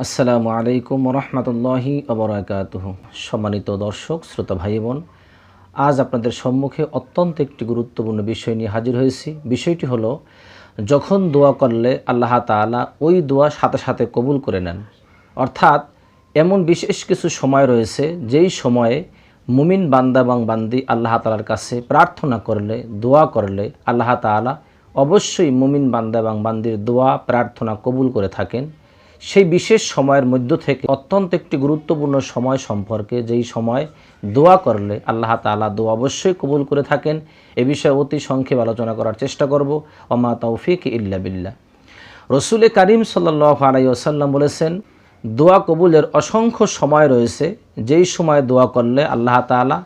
আসসালামু আলাইকুম রহমতুল্লাহি অবরাকাতুহ সম্মানিত দর্শক, শ্রোতা ভাই বোন, আজ আপনাদের সম্মুখে অত্যন্ত একটি গুরুত্বপূর্ণ বিষয় নিয়ে হাজির হয়েছি। বিষয়টি হলো, যখন দোয়া করলে আল্লাহ তাআলা ওই দোয়া সাথে সাথে কবুল করে নেন। অর্থাৎ, এমন বিশেষ কিছু সময় রয়েছে, যেই সময়ে মুমিন বান্দা এবং বান্দি আল্লাহ তালার কাছে প্রার্থনা করলে, দোয়া করলে আল্লাহ তাআলা অবশ্যই মুমিন বান্দা এবং বান্দির দোয়া প্রার্থনা কবুল করে থাকেন। সেই বিশেষ সময়ের মধ্য থেকে অত্যন্ত একটি গুরুত্বপূর্ণ সময় সম্পর্কে যেই সময় দোয়া করলে আল্লাহ তাআলা দোয়া অবশ্যই কবুল করে থাকেন, এ বিষয়ে অতি সংক্ষেপ আলোচনা করার চেষ্টা করব। অমা তৌফিক ইল্লা বিল্লাহ। রসুলে করিম সাল্লাহ আলাইসাল্লাম বলেছেন, দোয়া কবুলের অসংখ্য সময় রয়েছে, যেই সময় দোয়া করলে আল্লাহ তাআলা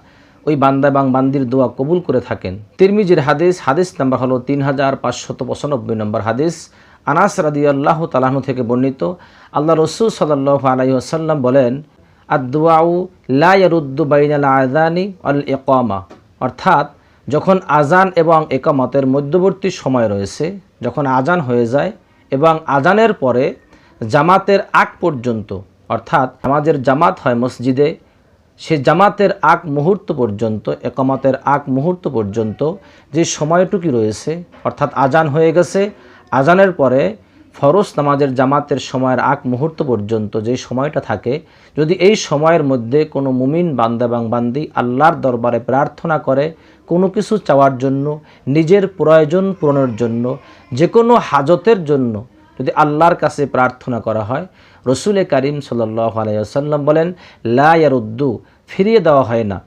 ওই বান্দা এবং বান্দির দোয়া কবুল করে থাকেন। তিরমিজির হাদিস হাদিস নাম্বার হলো তিন হাজার পাঁচশত পঁচানব্বই নম্বর হাদিস আনাস রাদি আল্লাহ তালাহনু থেকে বর্ণিত, আল্লাহ রসুল সাল্লাহ আলাইসাল্লাম বলেন আদুয়াউ লাইয়ারুদ্দু বাইনাল আজানি আল একামা অর্থাৎ, যখন আজান এবং একামতের মধ্যবর্তী সময় রয়েছে, যখন আজান হয়ে যায় এবং আজানের পরে জামাতের আগ পর্যন্ত, অর্থাৎ আমাদের জামাত হয় মসজিদে, সে জামাতের আগ মুহূর্ত পর্যন্ত একমাতের আগ মুহূর্ত পর্যন্ত যে সময়টুকু রয়েছে, অর্থাৎ আজান হয়ে গেছে আজানের পরে ফরজ নামাজের জামাতের সময়ের আগ মুহূর্ত পর্যন্ত যে সময়টা থাকে, যদি এই সময়ের মধ্যে কোনো মুমিন বান্দা এবং বান্দি আল্লাহর দরবারে প্রার্থনা করে কোনো কিছু চাওয়ার জন্য, নিজের প্রয়োজন পূরণের জন্য যে কোনো হাজতের জন্য যদি আল্লাহর কাছে প্রার্থনা করা হয়, রসুলে করিম সাল্লাহ আলাইসাল্লাম বলেন লায়ারুদ্দু ফিরিয়ে দেওয়া হয় না।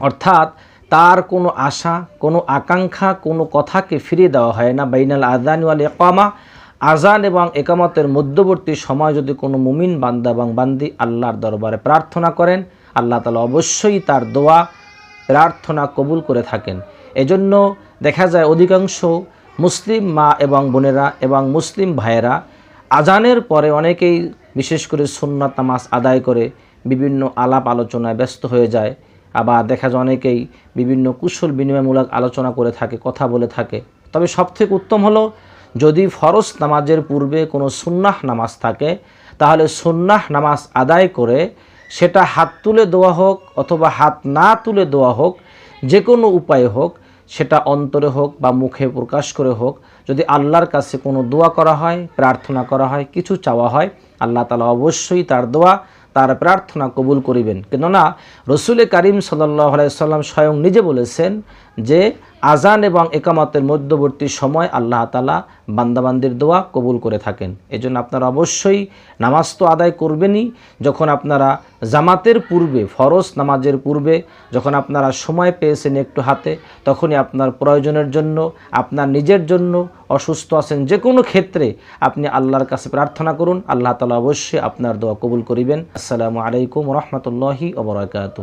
অর্থাৎ তার কোনো আশা, কোনো আকাঙ্ক্ষা, কোনো কথাকে ফিরিয়ে দেওয়া হয় না। বাইনাল আজান ওয়াল একামা আজান এবং একামতের মধ্যবর্তী সময় যদি কোনো মুমিন বান্দা এবং বান্দি আল্লাহর দরবারে প্রার্থনা করেন, আল্লাহ তালা অবশ্যই তার দোয়া, প্রার্থনা কবুল করে থাকেন। এজন্য দেখা যায় অধিকাংশ মুসলিম মা এবং বোনেরা এবং মুসলিম ভাইয়েরা আজানের পরে অনেকেই বিশেষ করে সুন্নাত নামাজ আদায় করে বিভিন্ন আলাপ আলোচনায় ব্যস্ত হয়ে যায়। আবার দেখা যায় অনেকেই বিভিন্ন কুশল বিনিময়মূলক আলোচনা করে থাকে, কথা বলে থাকে। তবে সবথেকে উত্তম হলো, যদি ফরজ নামাজের পূর্বে কোনো সুন্নাহ নামাজ থাকে, তাহলে সুন্নাহ নামাজ আদায় করে সেটা হাত তুলে দেওয়া হোক অথবা হাত না তুলে দেওয়া হোক যে কোনো উপায়ে হোক, সেটা অন্তরে হোক বা মুখে প্রকাশ করে হোক, যদি আল্লাহর কাছে কোনো দোয়া করা হয়, প্রার্থনা করা হয়, কিছু চাওয়া হয়, আল্লাহ তালা অবশ্যই তার দোয়া তার প্রার্থনা কবুল করিবেন। কেননা রসুল করিম সাল্লাহ সাল্লাম স্বয়ং নিজে বলেছেন যে আজান এবং একামতের মধ্যবর্তী সময় আল্লাহ তালা বান্দাবান্দির দোয়া কবুল করে থাকেন। এজন্য আপনারা অবশ্যই নামাজ তো আদায় করবেনই। যখন আপনারা জামাতের পূর্বে, ফরজ নামাজের পূর্বে যখন আপনারা সময় পেয়েছেন একটু হাতে, তখনই আপনার প্রয়োজনের জন্য, আপনার নিজের জন্য অসুস্থ আছেন যে কোনো ক্ষেত্রে আপনি আল্লাহর কাছে প্রার্থনা করুন। আল্লাহ তালা অবশ্যই আপনার দোয়া কবুল করিবেন। আসসালামু আলাইকুম রহমতুল্লাহি ওবরাকাত